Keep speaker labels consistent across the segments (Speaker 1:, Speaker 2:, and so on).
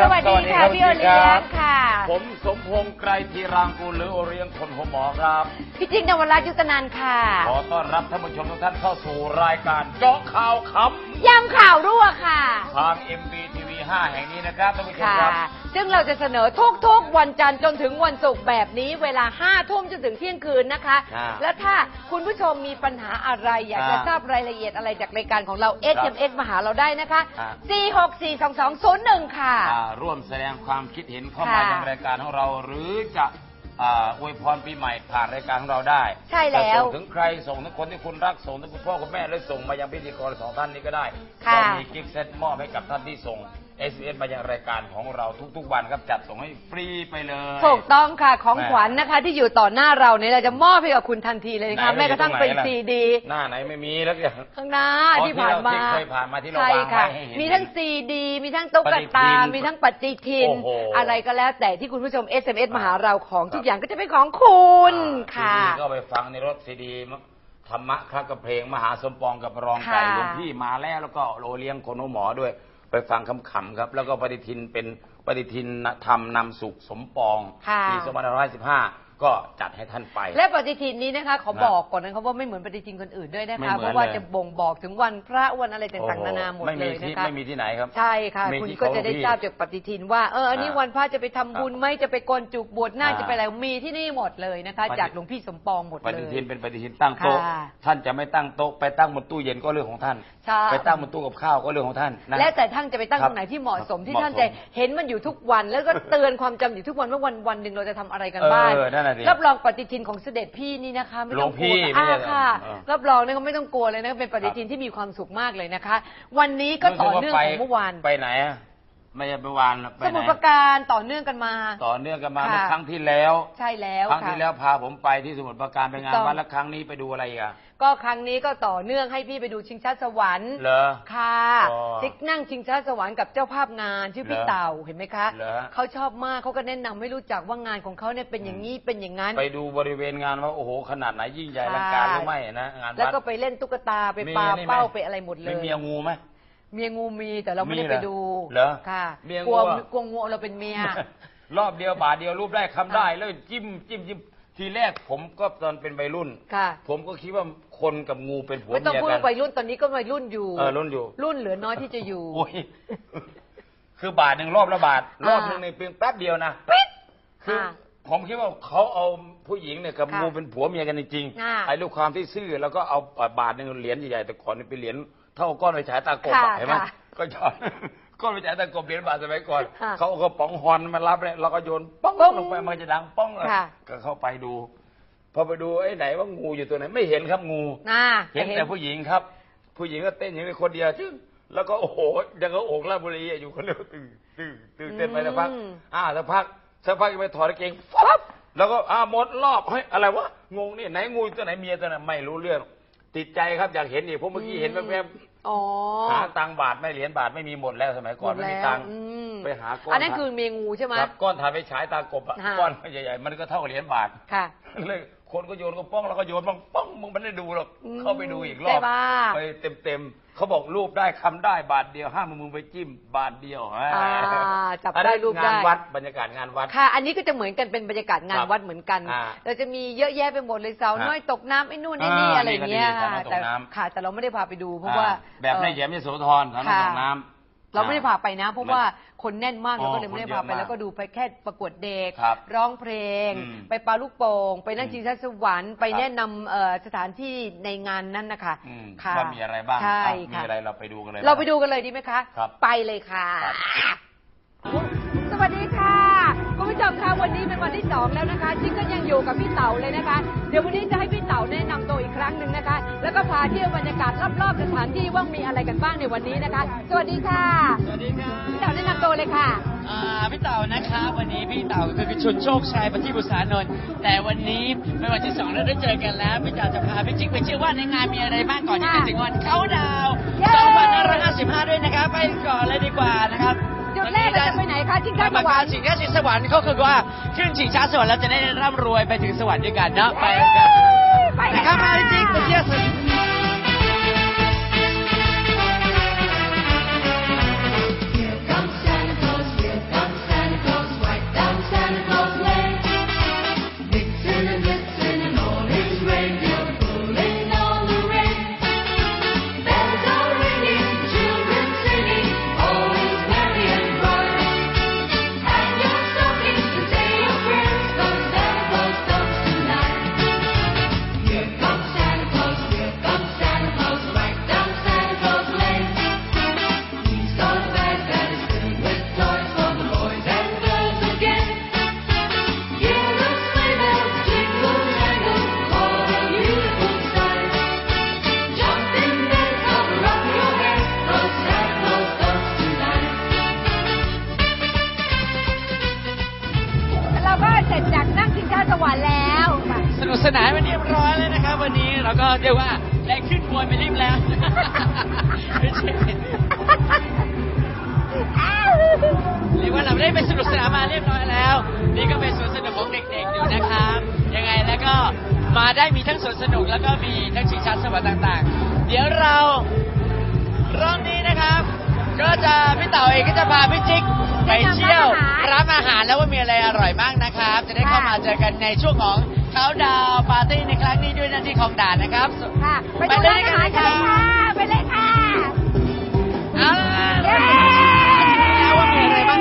Speaker 1: สวัสดีครับ
Speaker 2: สวัสดีค่ะพี่โอเลี้ยงค่ะ
Speaker 1: ผมสมพงษ์ไกรทีรางกูลหรือโอเลี้ยงคนหัวหมอครับ
Speaker 2: พี่จิ๊กนวรัตน์ยุตนันท์ค่ะ
Speaker 1: ขอต้อนรับท่านผู้ชมทุกท่านเข้าสู่รายการเจาะข่าวข
Speaker 2: ยำข่าวรั่วค่ะำ
Speaker 1: ทาง MBTV 5 แห่งนี้นะครับท่านผู้ชม
Speaker 2: ค่ะ
Speaker 1: ครับ
Speaker 2: ซึ่งเราจะเสนอทุกๆ วันจันทร์จนถึงวันศุกร์แบบนี้เวลาห้าทุ่มจนถึงเที่ยงคืนนะคะ
Speaker 1: อ่า
Speaker 2: และถ้าคุณผู้ชมมีปัญหาอะไร อยากจะ
Speaker 1: อ่า
Speaker 2: ทราบรายละเอียดอะไรจากรายการของเรา
Speaker 1: ครับ
Speaker 2: SMS มาหาเราได้นะคะ
Speaker 1: อ่า
Speaker 2: 4642201 ค่ะ
Speaker 1: อ่าร่วมแสดงความคิดเห็นเข้ามา
Speaker 2: ค่ะ
Speaker 1: ยังรายการของเรา หรือจะอ่าอวยพรปีใหม่ผ่านรายการของเราได้
Speaker 2: ใช่แล้ว
Speaker 1: จะส่งถึงใครส่งถึงคนที่คุณรักส่งถึงคุณพ่อคุณแม่หรือส่งมายังพิธีกรสองท่านนี้ก็ได้
Speaker 2: ค่ะ
Speaker 1: เรามีกิฟต์เซตมอบให้กับท่านที่ส่ง s อ s มายังรายการของเราทุกๆวันครับจัดส่งให้ฟรีไปเลย
Speaker 2: ถูกต้องค่ะของ
Speaker 1: แม่
Speaker 2: ขวัญนะคะ ที่อยู่ต่อหน้าเราเนี่ยเราจะมอบให้กับคุณทันทีเลยนะคะ
Speaker 1: ไหน
Speaker 2: แม้กระทั่งเป็น
Speaker 1: อยู่ตรงไหนล่ะ
Speaker 2: ซีดี
Speaker 1: หน้าไหนไม่มีแล้วอย่าง
Speaker 2: ข้างหน้า
Speaker 1: อ๋อ
Speaker 2: ที่ผ่านมา
Speaker 1: ที่เราที่เคยผ่านมาที่เรา
Speaker 2: ใช่
Speaker 1: วางไว้
Speaker 2: ค่ะ
Speaker 1: ให้เห็น
Speaker 2: มีทั้งซีดี มีทั้งตุ๊ก
Speaker 1: ปฏิทิ
Speaker 2: ตา
Speaker 1: น
Speaker 2: มีทั้งปฏิทิน
Speaker 1: โอ้โห
Speaker 2: อะไรก็แล้วแต่ที่คุณผู้ชม SMS มาหาเราของทุกอย่างก็จะเป็นของคุณค่ะ
Speaker 1: ซีดีก็ไปฟังในรถซีดีธรรมะครักกับเพลงมหาสมปองกับรองไก่
Speaker 2: ค่ะ
Speaker 1: หลวงพี่มาแล้วแล้วก็โรเลี้ยงคนหัวหมอด้วย ไปฟังคำๆครับ แล้วก็ปฏิทินเป็นปฏิทินธรรมนำสุขสมปอง
Speaker 2: ค่ะ
Speaker 1: ปี2515 ก็จัดให้ท่านไป
Speaker 2: และปฏิทินนี้นะคะขอ
Speaker 1: นะ
Speaker 2: บอกก่อนนะครับว่าไม่เหมือนปฏิทินคนอื่นด้วยนะ
Speaker 1: ไม่
Speaker 2: คะ
Speaker 1: เหมือน
Speaker 2: เพราะว่า
Speaker 1: เลย
Speaker 2: จะบ่งบอกถึงวันพระวันอะไรต่างๆ
Speaker 1: โอ้โห
Speaker 2: นานาหมด
Speaker 1: ไม่
Speaker 2: เล
Speaker 1: มี
Speaker 2: ย
Speaker 1: ที่
Speaker 2: นะคะ
Speaker 1: ไม่มีที่ไหนครับ
Speaker 2: ใช่ค่ะ
Speaker 1: มี
Speaker 2: คุณ
Speaker 1: ที่
Speaker 2: ก็จะได้
Speaker 1: เขา
Speaker 2: ทราบจากปฏิทินว่าเอออันนี้
Speaker 1: อ่า
Speaker 2: วันพระจะไปทำบุญไหมจะไปโกนจุกบวชหน้าค
Speaker 1: อ่า
Speaker 2: จะไปอะไรมีที่นี่หมดเลยนะคะ
Speaker 1: ปฏิ
Speaker 2: จากหลวงพี่สมปองหมด
Speaker 1: ป
Speaker 2: เล
Speaker 1: ฏิ
Speaker 2: ย
Speaker 1: ทินเป็นปฏิทินตั้งโต๊ะ
Speaker 2: ค่ะ
Speaker 1: ท่านจะไม่ตั้งโต๊ะไปตั้งบนตู้เย็นก็เรื่องของท่าน
Speaker 2: ใช่
Speaker 1: ไปตั้งบนตู้กับข้าวก็เรื่องของท่านนะ
Speaker 2: แล้วแต่ท่านจะไปตั้ง
Speaker 1: ครั
Speaker 2: ต
Speaker 1: บ
Speaker 2: รงไหนที่เหมาะสมที่
Speaker 1: เหมาะ
Speaker 2: ท่าน
Speaker 1: สม
Speaker 2: จะเห็นมันอยู่ทุกวัน แล้วก็เตือนความจำอยู่ทุกวันว่าวันวันหนึ่งเราจะทำอะไรกันบ้าง
Speaker 1: เออนั่นน่ะสิ
Speaker 2: รับรองปฏิทินของเสด็จพี่นี่นะคะ ไม่
Speaker 1: หล
Speaker 2: ต้
Speaker 1: ว
Speaker 2: องงก
Speaker 1: พี่
Speaker 2: ลัว
Speaker 1: ไม่
Speaker 2: อ่า
Speaker 1: ใช่
Speaker 2: ค่ะ
Speaker 1: เออ
Speaker 2: รับรองนะก็ไม่ต้องกลัวเลยนะเป็นปฏิทินที่มีความสุขมากเลยนะคะ วันนี้ก็ต่อเนื่องของเมื่อวาน
Speaker 1: ไปไหนอะ ไม่ใช่ไปวานไป
Speaker 2: ส
Speaker 1: ไหน
Speaker 2: มุทรปราการต่อเนื่องกันมา
Speaker 1: ต่อเนื่องกันมา
Speaker 2: ค่ะ
Speaker 1: เมื่อครั้งที่แล้ว
Speaker 2: ใช่แล้ว
Speaker 1: ครั้ง
Speaker 2: ค่ะ
Speaker 1: ที่แล้วพาผมไปที่สมุทรปราการไปงาน
Speaker 2: ถูกต้อง
Speaker 1: วัดแล้วครั้งนี้ไปดูอะไรอีกอะ
Speaker 2: ก็ครั้งนี้ก็ต่อเนื่องให้พี่ไปดูชิงช้าสวรรค์
Speaker 1: เหรอ
Speaker 2: ค่ะ
Speaker 1: อ๋อ
Speaker 2: ทิกนั่งชิงช้าสวรรค์กับเจ้าภาพงานชื่อพี่
Speaker 1: เหรอ
Speaker 2: เต่าเห็นไหมคะ
Speaker 1: เหรอ
Speaker 2: เขาชอบมากเขาก็แนะนำให้รู้จักว่างานของเขาเนี่ยเป็นอย่างนี้เป็นอย่างนั้น
Speaker 1: ไปดูบริเวณงานว่าโอ้โหขนาดไหนยิ่งใหญ่อ
Speaker 2: ใช่
Speaker 1: ลังการหรือไม่นะงาน
Speaker 2: แล้ว
Speaker 1: วัด
Speaker 2: ก็ไปเล่นตุ๊กตาไป
Speaker 1: มี
Speaker 2: ปา
Speaker 1: นี่ไหม
Speaker 2: เป้าไปอะไรหมดเล
Speaker 1: มี
Speaker 2: ย
Speaker 1: เมียงูไหม
Speaker 2: เมียงูมีแต่เราไม่ได้
Speaker 1: มีเหร
Speaker 2: ไป
Speaker 1: อ
Speaker 2: ดู
Speaker 1: เหรอ
Speaker 2: ค่ะ
Speaker 1: เมียงู
Speaker 2: กลัว
Speaker 1: อะ
Speaker 2: กลัวงูเราเป็นเมีย
Speaker 1: รอบเดียวบาทเดียวรูปได้คำได้ แล้วจิ้มจิ้มจิ้มทีแรกผมก็ตอนเป็นวัยรุ่น
Speaker 2: ค่ะ
Speaker 1: ผมก็คิดว่าคนกับงูเป็นผัว
Speaker 2: ไม่ต้อง
Speaker 1: เมีย
Speaker 2: พูด
Speaker 1: กั
Speaker 2: ว่าวัยรุ่นตอนนี้ก็วัยรุ่นอยู่
Speaker 1: เออรุ่นอยู่
Speaker 2: รุ่นเหลือน้อยที่จะอยู่
Speaker 1: โอ้ยคือบาทหนึ่งรอบละบาท
Speaker 2: อ่าร
Speaker 1: อบหนึ่งในเพียงแป๊บเดียวนะ
Speaker 2: ปิ๊ด
Speaker 1: คือ
Speaker 2: อ่า
Speaker 1: ผมคิดว่าเขาเอาผู้หญิงเนี่ยกับ
Speaker 2: ค่ะ
Speaker 1: งูเป็นผัวเมียกันจริง
Speaker 2: อ่า
Speaker 1: ๆไอ้ลูกความที่ซื่อแล้วก็เอาบาทหนึ่งเหรียญใหญ่ๆแต่ก่อนนี่เป็นเหรียญ เท่าก้อนไปฉายตากบอะ
Speaker 2: ค่ะ
Speaker 1: เห็นไหม
Speaker 2: ค่ะ
Speaker 1: ก็ชอบก้อนไปฉายตากบเหรียญบาทสมัยก่อน
Speaker 2: ค่ะ
Speaker 1: เขาเอากระป๋องฮอนมารับเนี่ยเราก็โยนป้อง
Speaker 2: ป้อง
Speaker 1: ลงไปมันจะดังป้องเลย
Speaker 2: ค่ะ
Speaker 1: ก็เข้าไปดู พอไปดูไอ้ไหนว่างูอยู่ตัวไหนไม่เห็นครับงู
Speaker 2: น่า
Speaker 1: เห็นแต่ผู้หญิงครับ ผู้หญิงก็เต้นอย่างนี้คนเดียวจึ๊งแล้วก็โอ้โหยังก็โอกราชบุรีอะอยู่คนเดียวตึงตึงตึงเต้นไปสักพัก
Speaker 2: อืม
Speaker 1: อ่าสักพักสักพักไปถอดกางเกงฟับแล้วก็อ่าหมดรอบเฮ้ยอะไรวะงงนี่ไหนงูตัวไหนเมียตัวไหนไม่รู้เรื่อง ติดใจครับอยากเห็นอีกเพราะเมื่อกี้เห็นแวบ
Speaker 2: อ๋อ
Speaker 1: ๆหาตังค์บาทไม่เหรียญบาทไม่มีหมดแล้วสมัยก่อนไม่มีตังค์
Speaker 2: อืม
Speaker 1: ไปหาก้อน
Speaker 2: อันนั้นคือเมียงูใช่ไหม
Speaker 1: ครับก้อนถ่ายไปฉายตากบอะ
Speaker 2: ค่ะ
Speaker 1: ก้อนใหญ่ๆมันก็เท่ากับเหรียญบาท
Speaker 2: ค่ะ
Speaker 1: เลยคนก็โยนก็ป้องแล้วก็โยนป้องป้อง มึงไม่ได้ดูหรอก
Speaker 2: อืม
Speaker 1: เข้าไปดูอีกรอ
Speaker 2: ใช่
Speaker 1: บ
Speaker 2: ปะ
Speaker 1: ไปเต็มเต็มๆเขาบอกรูปได้คำได้บาทเดียวห้ามมึงไปจิ้มบาทเดียว
Speaker 2: อ่าจับ
Speaker 1: อัน
Speaker 2: ได้
Speaker 1: นั้น
Speaker 2: รูป
Speaker 1: งาน
Speaker 2: ได้
Speaker 1: วัดบรรยากาศงานวัด
Speaker 2: ค่ะ อันนี้ก็จะเหมือนกันเป็นบรรยากาศงาน
Speaker 1: ครับ
Speaker 2: วัดเหมือนกัน
Speaker 1: อ่า
Speaker 2: เราจะมีเยอะแยะไปหมดเลยสาว
Speaker 1: ฮะ
Speaker 2: น้อยตกน้ำไอ้นู่นไอ้นี่
Speaker 1: อ่า
Speaker 2: อะไรอย่างเงี้ย
Speaker 1: นี่ก็ดี
Speaker 2: ค่ะ
Speaker 1: สาวน้อยตก
Speaker 2: แต่
Speaker 1: น้ำ
Speaker 2: ค่ะแต่เราไม่ได้พาไปดูเพราะว่า
Speaker 1: อ่แบบใน
Speaker 2: เอ่อ
Speaker 1: แย้มยโสธรสอน
Speaker 2: ค่ะ
Speaker 1: ตกน้ำ
Speaker 2: เราไม่ได้พาไปนะ เพราะ
Speaker 1: มัน
Speaker 2: ว่าคนแน่นมาก
Speaker 1: อ๋อ
Speaker 2: เราก็เลยไม่ได้พาไป
Speaker 1: คนเยอะมาก
Speaker 2: แล้วก็ดูไปแค่ประกวดเด็ก
Speaker 1: ครับ
Speaker 2: ร้องเพลง
Speaker 1: อืม
Speaker 2: ไปปาลูกโป่งไปนั่ง
Speaker 1: อืม
Speaker 2: ชิงช้าสวรรค์ไป
Speaker 1: ครับ
Speaker 2: แนะนำเอ่อสถานที่ในงานนั้นนะคะ
Speaker 1: อืม
Speaker 2: ค่ะ
Speaker 1: ว่ามีอะไรบ้าง
Speaker 2: ใช่
Speaker 1: อะมี
Speaker 2: ค่ะ
Speaker 1: อะไรเราไปดูกันเลย
Speaker 2: เราไปดูกันเลยดีไหมคะ
Speaker 1: ครับ
Speaker 2: ไปเลยค่ะ
Speaker 1: ครับ
Speaker 2: สวัสดีค่ะคุณ ผู้ชมคะวันนี้เป็นวันที่สองแล้วนะคะจิ๊กก็ยังอยู่กับพี่เต๋าเลยนะคะ เดี๋ยววันนี้จะให้พี่เต๋าแนะนำตัวอีกครั้งหนึ่งนะคะ แล้วก็พาเที่ยวบรรยากาศรอบๆสถานที่ว่ามีอะไรกันบ้างในวันนี้นะคะ สวัสดีค่ะ
Speaker 3: สวัสดีครับ
Speaker 2: พี่เต๋าแนะนำตัวเลยค่ะ
Speaker 3: อ่าพี่เต่านะครับวันนี้พี่เต่าคือชุนโชคชัยปฏิบุษานนท์แต่วันนี้เป็นวันที่สองแล้วได้เจอกันแล้วพี่เต่าจะพาพี่จิ๊กไปเชื่อว่าในงานมีอะไรบ้างก่อนที่จะถึงวันเขาดาวน์
Speaker 2: เย้
Speaker 3: 2555 ด้วยนะครับไปก่อนเลยดีกว่านะครับ
Speaker 2: จุดแรกเราจะไปไหนคะชิงช้าส
Speaker 3: มาว
Speaker 2: ร
Speaker 3: การ
Speaker 2: รค์
Speaker 3: ชิงช้าสวรรค์เขาคือว่าขึ้นชิงช้าสวรรค์แล้วจะได้ร่ำรวยไปถึงสวรรค์ด้วยกันเนาะไปกัน
Speaker 2: ไปเลย
Speaker 3: นะครับ
Speaker 2: ค่ะ
Speaker 3: มาพี่จิ๊กไปเที่ยว เราได้ไปสนุกสนานมาเรียบร้อยแล้ว นี่
Speaker 4: ก็เป็น
Speaker 3: สวนสนุกของเด็กๆอยู่นะครับยังไงแล้วก็มาได้มีทั้งสวนสนุกแล้วก็มีทั้งชิงชันสวรรค์ต่างๆ เดี๋ยวเรารอบนี้นะครับ ก็จะพี่เต๋าเองก็จะพาพี่จิ๊กไปเที่ยวร้านอาหารแล้วว่ามีอะไรอร่อยบ้างนะครับ จะได้เข้ามาเจอกันในช่วงของเขาดาวปาร์ตี้ในครั้งนี้ด้วยนะที่ของด่านนะครับ
Speaker 2: ไปเลยกันค่ะไปเลยค่ะ
Speaker 3: เอาล่ะ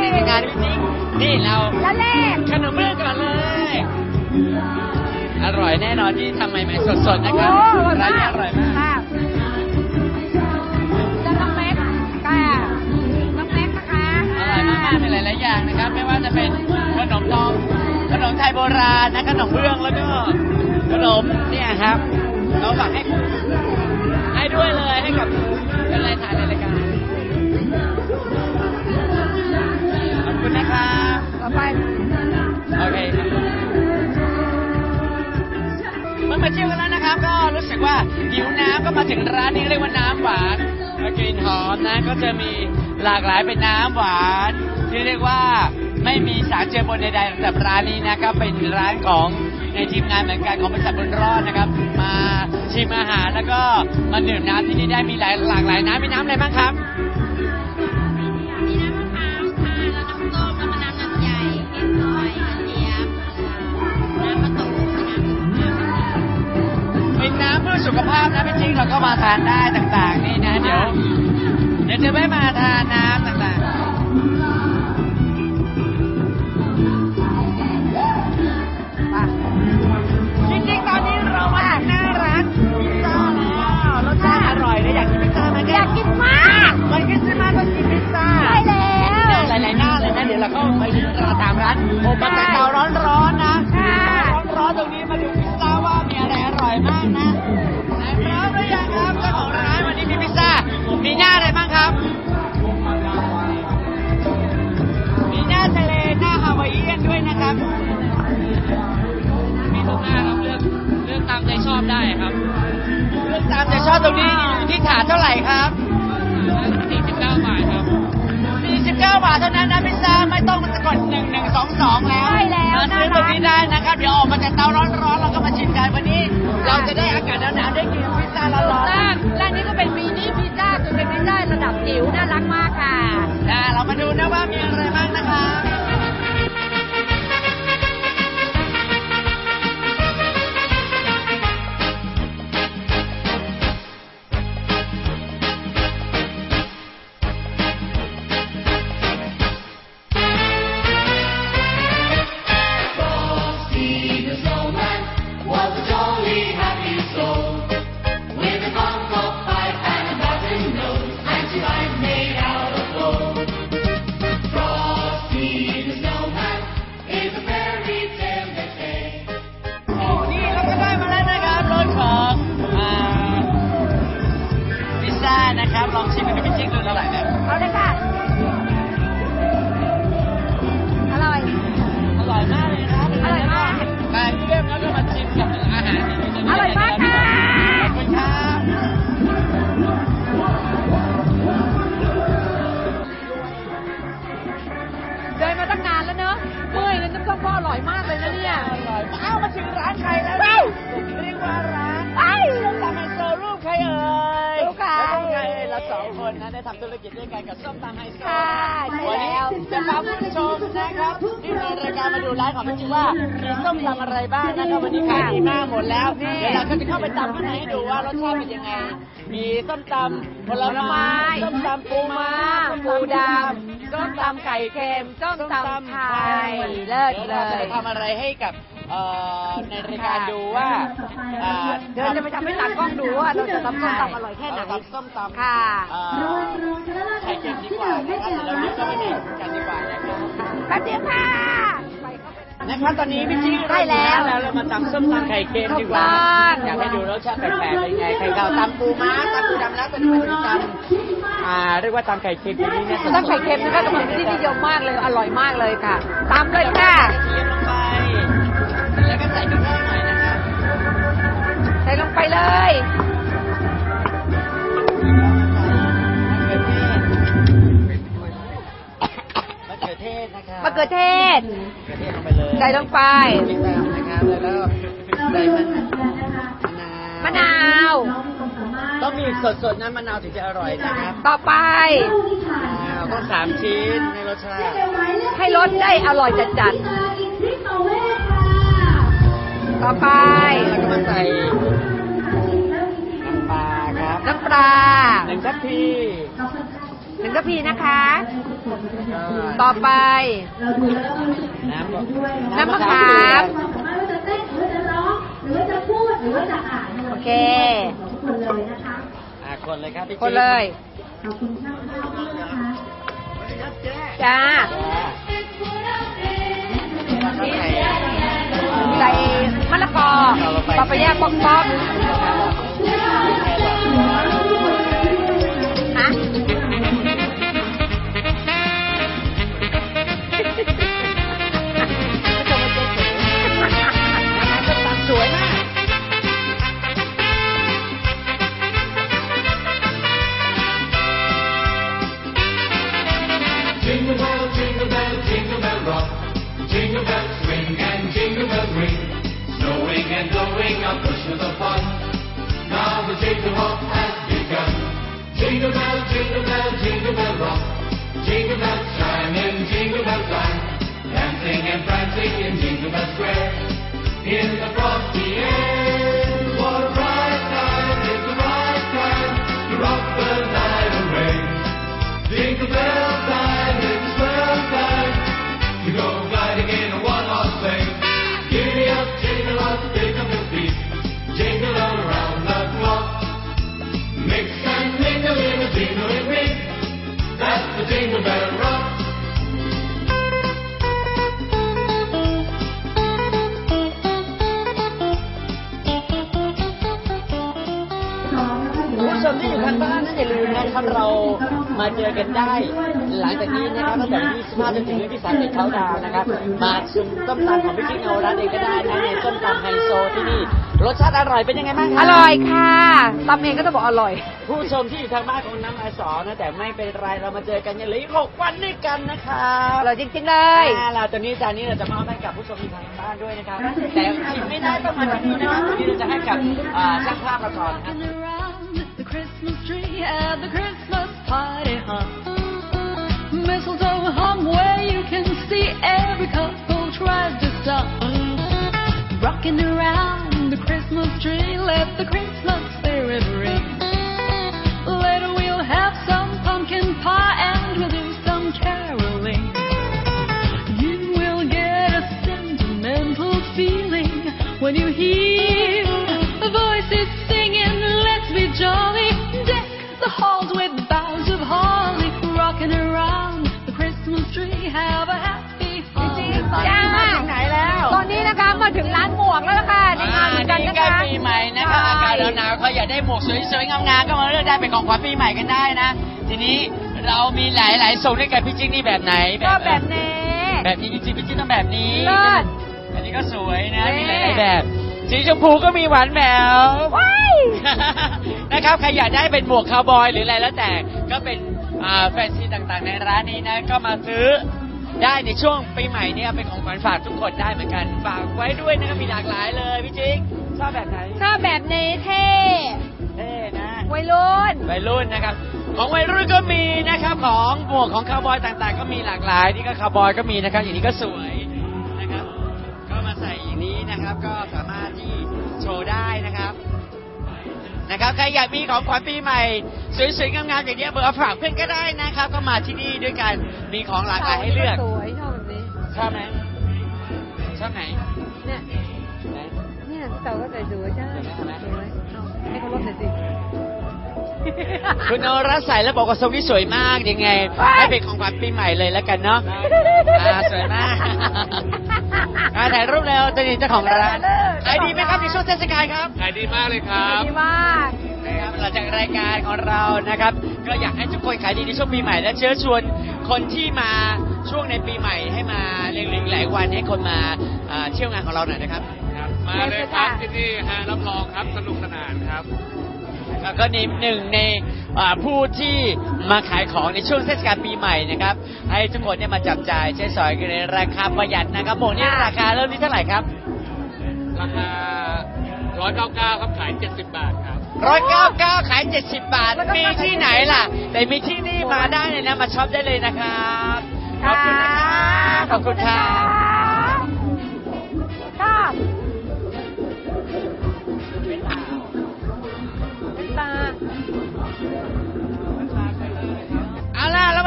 Speaker 3: อะไรบ้างในงานพี่จิ๊กนี่เรา
Speaker 2: ร้านแรก
Speaker 3: ขนมเบื้องก่อนเลย อร่อยแน่นอนที่ทำใหม่ๆสดๆนะครับ
Speaker 2: โอ้อร่อย
Speaker 3: ร้าน
Speaker 2: มา
Speaker 3: นี้
Speaker 2: ก
Speaker 3: อร่อยมาก
Speaker 2: ค่ะจะน้องแม็กค่ะน้องแม็กนะคะ
Speaker 3: อร่อยมากๆในหลายๆอย่างนะครับ ไม่ว่าจะเป็นขนมทองขนมไทยโบราณนะขนมเบื้องแล้วก็ขนมเนี่ยครับ เราฝากให้ให้ด้วยเลยให้กับเป็นรายถ่ายในรายการ
Speaker 2: ไป
Speaker 3: โอเคครับเมื่อมาเที่ยวกันแล้วนะครับ ก็รู้สึกว่าหิวน้ำก็มาถึงร้านนี้เรียกว่าน้ำหวานกลิ่นหอมนะก็จะมีหลากหลายเป็นน้ำหวาน ที่เรียกว่าไม่มีสารเจือปนใดๆแต่ร้านนี้นะครับเป็นร้านของในทีมงานเหมือนกันของบริษัทบุญรอดนะครับ มาชิมอาหารแล้วก็มาดื่มน้ำที่นี่ได้มีหลายหลากหลายน้ำมีน้ำอะไรบ้างครับ
Speaker 4: น้ำเพื่
Speaker 3: อสุขภาพนะพี่จิ๊กเราก็มาทานได้ต่างๆ นี่นะ เดี๋ยว เดี๋ยวจะไม่มาทานน้ำต่างๆ ชอบได้ครับเลือกตามใจชอบตรงนี้อยู่ที่ถาดเท่าไหร่ครับ49 บาทครับ 49 บาทเท่านั้นนะพิซซ่าไม่ต้องมันจะกด1 1 2 2 แล้ว
Speaker 2: ใช่แล้ว
Speaker 3: มาซื้อ
Speaker 2: น่ารัก
Speaker 3: ตรงนี้ได้นะครับ เดี๋ยวออกมาจากเตาร้อนๆเราก็มาชิมกันวันนี้ เราจะได้อากาศหนาวๆได้กินพิซซ่าร้อน
Speaker 2: ร้านร้านนี้ก็เป็นมินิพิซซ่าคือเป็นพิซซ่าระดับจิ๋วน่ารักมากค่ะ
Speaker 3: ๆนะเรามาดูนะว่ามีอะไรบ้างนะคะ ดูร้านขอ
Speaker 2: ง
Speaker 3: พี่จิ๊กว่ามีส้มตำอะไรบ้างนะครับวันนี้ขายดีมากหมดแล้ว เดี๋ยวเราก็จะเข้าไปตำข้างในให้ดูว่ารสชาติเป็นยังไง มีส้มตำผล
Speaker 2: ผลไม้
Speaker 3: ไม้ส้มตำปู
Speaker 2: ปู
Speaker 3: ม้า
Speaker 2: ม้าปูดำส้มตำไก่เค็มส้มตำไทยเลิศ
Speaker 3: ดี๋ยว
Speaker 2: เล
Speaker 3: เราจะ
Speaker 2: ย
Speaker 3: ไปทำอะไรให้กับเอ่อในรายการดูว่าอ่า
Speaker 2: เดินจะไปทำให้ตากล้องดูว่าเราจะทำส้มตำอร่อยแค่ไหน
Speaker 3: เราทำส้มตำ
Speaker 2: ค่ะ
Speaker 3: เอ่อไข่เค็มดีกว่านะครับเดี๋ยวเราเลือกเข้าไปในกันดีกว่านะครับ
Speaker 2: แป๊บเดียวค่ะ
Speaker 3: นะครับตอนนี้พี่จิ๊ก
Speaker 2: ได้แล้ว
Speaker 3: แล้วเรามาตำส้มตำไข่เค็มดีกว่า
Speaker 2: ถูกต้อง
Speaker 3: อยากให้ดูรสชาติแปลกๆเป็นไง ไข่ขาวตำปูม้าตำปูดำแล้วตอนนี้มาถึงตำอ่าเรียกว่าตำไข่เค็มทีนี้เนี่ย
Speaker 2: ส้มตำไข่เค็มนี่ก็กำลังเป็นที่นิยมมากเลย อร่อยมากเลยค่ะตามเลยค่ะ
Speaker 3: กระเทียมลงไปแล้วก็ใส่พริกไทยหน่อยนะครับ
Speaker 2: ใส่ลงไปเลย
Speaker 3: มะเขือเทศนะครับ
Speaker 2: มะเขือเทศ
Speaker 3: มะเขือเทศลงไปเลย
Speaker 2: ใส่ลงไป
Speaker 3: พริกไทยนะครับแล้วอะไรมัน
Speaker 2: มะนาว
Speaker 3: ต้องมีสดๆนะมะนาวถึงจะอร่อยนะครับ
Speaker 2: ต่อไป
Speaker 3: มะนาวต้องสามชิ้นในรสชาติ
Speaker 2: ให้รสได้อร่อยจัดๆต่อไป
Speaker 3: แล้วก็มาใส่น้ำปลาครับ
Speaker 2: น้ำปลา
Speaker 3: หนึ่งทัพพี
Speaker 2: หนึ่งกะพีนะคะ
Speaker 3: ต่
Speaker 2: ต่
Speaker 3: อ
Speaker 2: อไป
Speaker 3: น้ำ
Speaker 2: น้ำมะขามโอเค
Speaker 3: อะคนเลยครับพี่
Speaker 2: คนเลย จ้า
Speaker 3: นี่
Speaker 2: ใส่มะละกอปาปายาป๊อกป๊อก
Speaker 5: rock
Speaker 3: คุณผู้ชมที่อยู่ทางบ้านนั่นอย่าลืมนะครับเรามาเจอกันได้ หลังจากนี้นะครับตั้งแต่วันที่25จนถึงวันที่30เขาดาวน์นะครับ มาชิมต้มตำของพี่จิ๊กเงาร้านเองก็ได้นะในต้มตำไฮโซที่นี่ รสชาติอร่อยเป็นยังไงบ้างค
Speaker 2: อ
Speaker 3: รับ
Speaker 2: ร่อยค่ะตำเองก็ต้องบอกอร่อย
Speaker 3: ผู้ชมที่อยู่ทางบ้านของน้ำอาสอนะแต่ไม่เป็นไรเรามาเจอกันยังเหลืออีกหกวันด้วยกันนะครับ
Speaker 2: อร่อยจริงๆเลย
Speaker 3: อ่าเราตอนนี้จานนี้เราจะมอบให้กับผู้ชมที่ทางบ้านด้วยนะครับแต่ชิมไม่ได้ต้องมาที่นี่นะครับวันนี้เราจะให้กับอ่าช่างภาพเราก่อนนะครับ
Speaker 6: Rocking around the Christmas tree at the Christmas party hum. Mistletoe hum where you can see every couple tries to stop. Rocking around the Christmas tree, let the Christmas spirit ring. Later we'll have some pumpkin pie and we'll do some caroling. You will get a sentimental feeling when you hear
Speaker 2: ถึงร้านหมวกแล้วล่ะค่ะในงานเหมือนกัน
Speaker 3: นี่
Speaker 2: นะ
Speaker 3: ใกล้
Speaker 2: คะ
Speaker 3: ปีใหม่นะคะอากาศหนาวๆใครอยากได้หมวกสวยๆงามๆก็มาเลือกได้เป็นของขวัญปีใหม่กันได้นะ ทีนี้เรามีหลายๆทรงด้วยกันพี่จิ๊กนี่แบบไหน
Speaker 2: ก็แบบนี้
Speaker 3: แบบนี้จริงๆพี่จิ๊กต้องแบบนี้
Speaker 2: เลิศ
Speaker 3: อันนี้ก็สวยนะ
Speaker 2: นี่
Speaker 3: มีหลายๆแบบ สีชมพูก็มีหวานแหวว
Speaker 2: ว้าย
Speaker 3: นะครับใครอยากได้เป็นหมวกคาวบอยหรืออะไรแล้วแต่ก็เป็นอ่าแฟนซีต่างๆในร้านนี้นะ ก็มาซื้อ ได้ในช่วงปีใหม่เนี่ยเป็นของขวัญฝากทุกคนได้เหมือนกัน ฝากไว้ด้วยนะครับมีหลากหลายเลยพี่จิ๊กชอบแบบไหน
Speaker 2: ชอบแบบนี้เท่
Speaker 3: เท่นะ
Speaker 2: วัยรุ่น
Speaker 3: วัยรุ่นนะครับ ของวัยรุ่นก็มีนะครับของหมวกของคาวบอยต่างๆ ก็มีหลากหลายนี่ก็คาวบอยก็มีนะครับอย่างนี้ก็สวยนะครับก็มาใส่อย่างนี้นะครับก็สามารถ นะครับใครอยากมีของขวัญปีใหม่ สวยๆงามๆอย่างนี้ยเบอร์ฝากเพื่อนก็ได้นะครับ ก็มาที่นี่ด้วยกันมีของหลากหลายให้เลือก
Speaker 2: สวยชอบแบบนี้
Speaker 3: ชอบไหมชอบไหน
Speaker 2: เนี่ย
Speaker 3: ไหน
Speaker 2: เนี่ยเต่าก็ใส่สวยจ้า
Speaker 3: เห็นไหมเห็นไหม
Speaker 2: สวยเอาให้เขาลดหน่อยสิ
Speaker 3: คุณโนรัสใส่แล้วบอกว่าทรงนี้สวยมากยังไง
Speaker 2: ว้าย
Speaker 3: ให้เป็นของขวัญปีใหม่เลยแล้วกันเนาะอ่าสวยมาก อ่าถ่ายรูปแล้วจะดีเจ้าของร้านขายดีไหมครับในช่วงเทศกาลครับ
Speaker 1: ขายดีมากเลยครับ
Speaker 2: ดีมาก
Speaker 3: นะครับหลังจากรายการของเรานะครับ ก็อยากให้ทุกคนขายดีในช่วงปีใหม่และเชิญชวนคนที่มาช่วงในปีใหม่ให้มาเรียงๆหลายวันให้คนมาอ่าเที่ยวงานของเราหน่อยนะครับ
Speaker 1: มาเลยครับที่นี่ฮะรับรองครับสนุกสนานครับ
Speaker 3: แล้วก็ในหนึ่งในอ่าผู้ที่มาขายของในช่วงเทศกาลปีใหม่นะครับให้ทุกคนเนี่ยมาจับจ่ายใช้สอยกันในราคาประหยัดนะครับหมวกนี่ราคาเริ่มที่เท่าไหร่ครับ
Speaker 1: ราคา
Speaker 7: ร้อยเก้าเก้าครับขายเจ็ดสิบบาทครับ
Speaker 3: ร้อยเก้าเก้าขายเจ็ดสิบบาท
Speaker 2: แล้วก็
Speaker 3: มีที่ไหนล่ะ แต่มีที่นี่มาได้เลยนะมาช็อปได้เลยนะครับ ขอบคุณนะครับขอบคุณครับ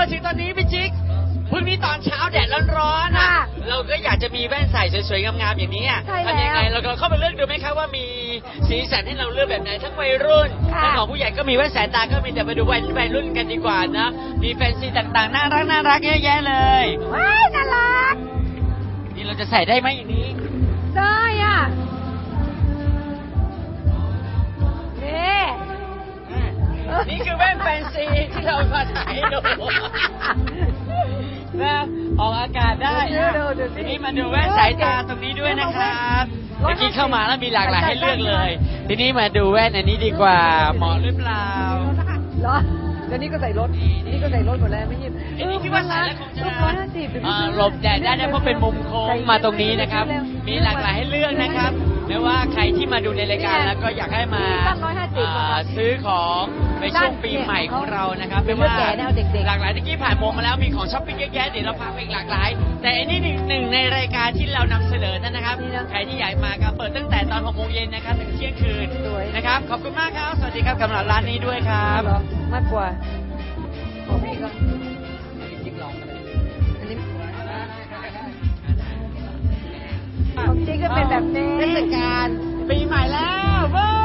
Speaker 3: มาถึงตอนนี้พี่จิ๊กพรุ่งนี้ตอนเช้าแดดร้อนๆอะ
Speaker 2: ค่ะ
Speaker 3: เราก็อยากจะมีแว่นใส่สวยๆงามๆอย่างนี้อะ
Speaker 2: ใช่แล้ว
Speaker 3: ทำยังไงเราก็เข้าไปเลือกดูไหมครับว่ามีสีสันให้เราเลือกแบบไหนทั้งวัยรุ่น
Speaker 2: ค่ะ
Speaker 3: ทั้งของผู้ใหญ่ก็มีแว่นสายตาก็มีแต่ไปดูวัยวัยรุ่นกันดีกว่านะมีแฟนซีต่างๆน่ารักน่ารักเยอะแยะเลย
Speaker 2: ว้ายน่ารัก
Speaker 3: นี่เราจะใส่ได้ไหมอย่างนี้
Speaker 2: นี่
Speaker 3: คือแว่นแฟนซีที่เรามาถ่ายให้ดูนะออกอากาศได้
Speaker 2: ดูดูดูสิ
Speaker 3: ทีนี้มาดูแว่นสายตาตรงนี้ด้วยนะครับเมื่อกี้เข้ามาแล้วมีหลากหลายให้เลือกเลย ทีนี้มาดูแว่นอันนี้ดีกว่าเหมาะหรือเปล่า
Speaker 2: เหรอเดี๋ยวนี้ก็ใส่รถ นี่ก็ใส่รถหมดแล้วไม่ยิบ
Speaker 3: อันนี้คิดว่าใส่แล้วคงจะ
Speaker 2: ร้อยห้าสิบ
Speaker 3: อ่าหลบแดดได้นะเพราะเป็นมุมโค้งมาตรงนี้นะครับ มีหลากหลายให้เลือกนะครับไม่ว่าใครที่มาดูในรายการแล้วก็อยากให้มาอ่าซื้อของ ในช่วงปีใหม่ของเรานะครับไม่ว่าหลากหลายตะกี้ผ่านโมงมาแล้วมีของช้อปปิ้งเยอะแยะเดี๋ยวเราพาไปอีกหลากหลาย แต่อันนี้หนึ่งหนึ่งในรายการที่เรานำเสนอนั่นนะครับใครที่อยากมาก็เปิดตั้งแต่ตอนหกโมงเย็นนะครับถึงเที่ยงคืนนะครับขอบคุณมากครับสวัสดีครับสำหรับร้านนี้ด้วยครับ
Speaker 2: เหรอมากกว่าของพี่ก็อันนี้ของจริงก็เป็นแบบนี้
Speaker 3: เทศกาลปีใหม่แล้วเว้ย